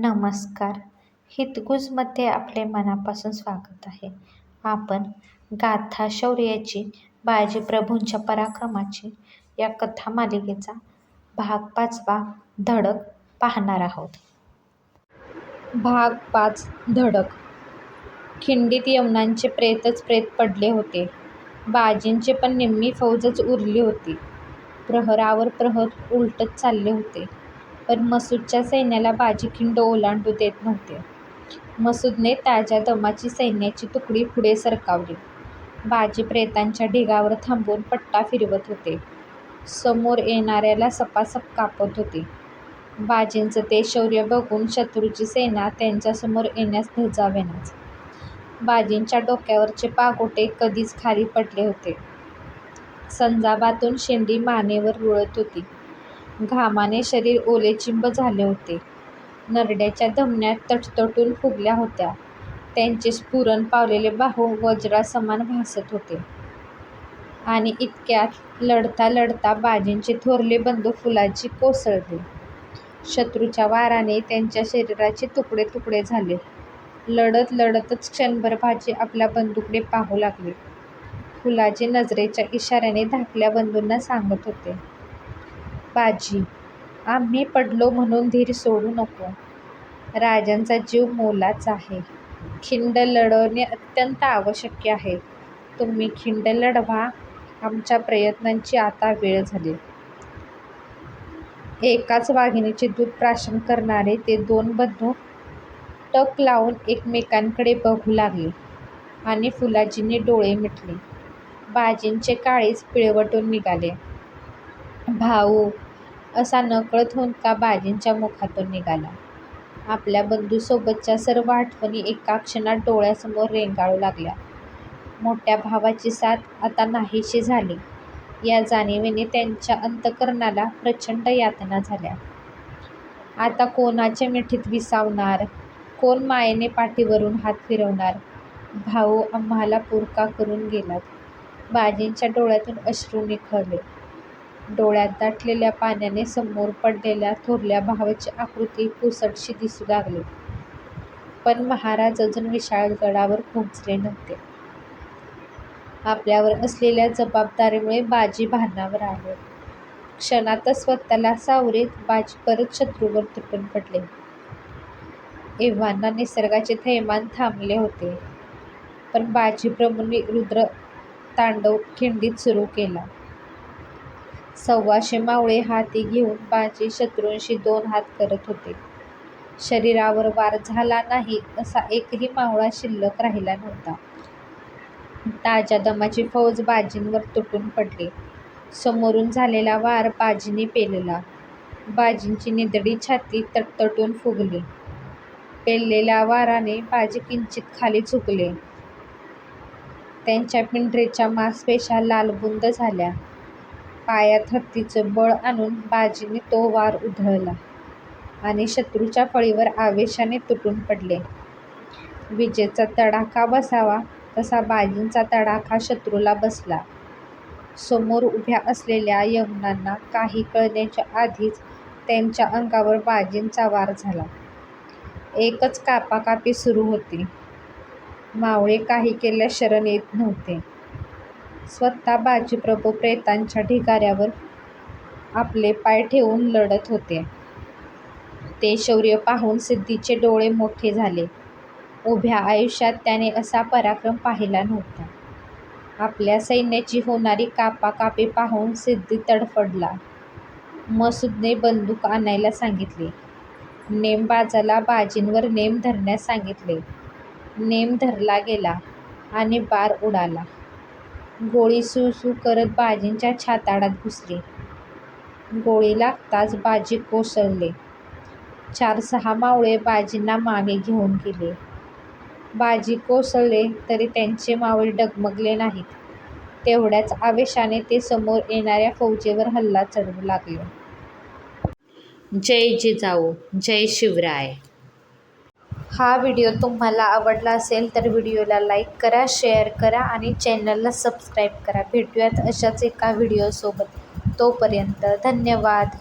नमस्कार. हितगुजमध्ये आपले मनापासून स्वागत आहे. आपण गाथा शौर्याची बाजी प्रभूंच्या पराक्रमाची या कथा मालिकेचा भाग पाचवा धडक पाहणार आहोत. भाग पाच धडक. खिंडीत यमनांचे प्रेतच प्रेत पडले होते. बाजींचे पण निम्मी फौजच उरली होती. प्रहरावर प्रहर उलटत चालले होते. पण मसूदच्या सैन्याला बाजीखिंड ओलांडू देत नव्हते. मसूदने ताज्या दमाची सैन्याची तुकडी पुढे सरकावली. बाजी प्रेतांच्या ढिगावर थांबून पट्टा फिरवत होते. समोर येणाऱ्याला सपासप कापत होते. बाजींचं ते शौर्य बघून शत्रूची सेना त्यांच्यासमोर येण्यास धजावेनाच बाजींच्या डोक्यावरचे पागोटे कधीच खाली पडले होते. संजाबातून शेंडी मानेवर रुळत होती. घामाने शरीर ओलेचिंब झाले होते. नरड्याच्या धमन्या तटतटून फुगल्या होत्या. त्यांचे स्फुरण पावलेले बाहू वज्रासमान भासत होते. आणि इतक्यात लढता लढता बाजींचे थोरले बंधू फुलाची कोसळले. शत्रूच्या वाराने त्यांच्या शरीराचे तुकडे तुकडे झाले. लढत लढतच क्षणभर बाजी आपल्या बंदूकडे पाहू लागले. फुलाजी नजरेच्या इशाऱ्याने धाकल्या बंधूंना सांगत होते. बाजी. आम्ही पडलो म्हणून धीर सोडू नको. राजांचा जीव मोलाच आहे. खिंड लढवणे अत्यंत आवश्यक आहे. तुम्ही खिंड लढवा. आमच्या प्रयत्नांची आता वेळ झाली. एकाच वाघिणीचे दूध प्राशन करणारे ते दोन बंधू टक लावून एकमेकांकडे बघू लागले आणि फुलाजींनी डोळे मिटले. बाजींचे काळीज पिळवटून निघाले. भाऊ असा नकळत हुंदका बाजींच्या मुखातून निघाला. आपल्या बंधूसोबतच्या सर्व आठवणी एका क्षणात डोळ्यासमोर रेंगाळू लागल्या. मोठ्या भावाची साथ आता नाहीशी झाली. या जाणीवेने त्यांच्या अंतःकरणाला प्रचंड यातना झाल्या. आता कोणाच्या मिठीत विसावणार? कोण मायेने पाठीवरून हात फिरवणार? भाऊ आम्हाला पुरका करून गेलात. बाजींच्या डोळ्यातून अश्रू निखळले. डोळ्यात दाटलेल्या पाण्याने समोर पडलेल्या थोरल्या भावाची आकृती पुसटशी दिसू लागली. पण महाराज अजून विशाळगडावर पोहोचले नव्हते. आपल्यावर असलेल्या जबाबदारीमुळे बाजी भानावर आले. क्षणातच स्वतःला सावरीत बाजी परत शत्रूवर तुटून पडले. एव्हाना निसर्गाचे थैमान थांबले होते. पण बाजी प्रमुने रुद्र तांडव खिंडीत सुरू केला. सव्वाशे मावळे हाती घेऊन बाजी शत्रूंशी दोन हात करत होते. शरीरावर वार झाला नाही असा एकही मावळा शिल्लक राहिला नव्हता. ताज्या दमाची फौज बाजींवर तुटून पडली. समोरून झालेला वार बाजीने पेलला. बाजींची निदडी छाती तटतटून फुगली. पेललेल्या वाराने बाजी किंचित खाली झुकले. त्यांच्या पिंढरीच्या मांसपेशा लालबुंद झाल्या. पायात हत्तीचं बळ आणून बाजीने तो वार उधळला आणि शत्रूच्या फळीवर आवेशाने तुटून पडले. विजेचा तडाखा बसावा तसा बाजींचा तडाखा शत्रूला बसला. समोर उभ्या असलेल्या यवनांना काही कळण्याच्या आधीच त्यांच्या अंगावर बाजींचा वार झाला. एकच कापाकापी सुरू होती. मावळे काही केल्यास शरण येत नव्हते. स्वतः बाजीप्रभू प्रेतांच्या ढिगाऱ्यावर आपले पाय ठेवून लढत होते. ते शौर्य पाहून सिद्धीचे डोळे मोठे झाले. उभ्या आयुष्यात त्याने असा पराक्रम पाहिला नव्हता. आपल्या सैन्याची होणारी कापाकापी पाहून सिद्धी तडफडला. मसूदने बंदूक आणायला सांगितले. नेमबाजाला बाजींवर नेम धरण्यास सांगितले. नेम धरला गेला आणि बार उडाला. गोळी सू सू करत बाजींच्या छाताडात घुसली. गोळी लागताच बाजी कोसळले. चार सहा मावळे बाजींना मागे घेऊन गेले. बाजी कोसळले तरी त्यांचे मावळे डगमगले नाहीत. तेवढ्याच आवेशाने ते समोर येणाऱ्या फौजेवर हल्ला चढवू लागले. जय जिजाऊ जय शिवराय. हा व्हिडिओ तुम्हाला आवडला असेल तर व्हिडिओला लाईक करा शेअर करा आणि चॅनलला सबस्क्राईब करा. भेटूयात अशाच एका व्हिडिओसोबत. तोपर्यंत धन्यवाद.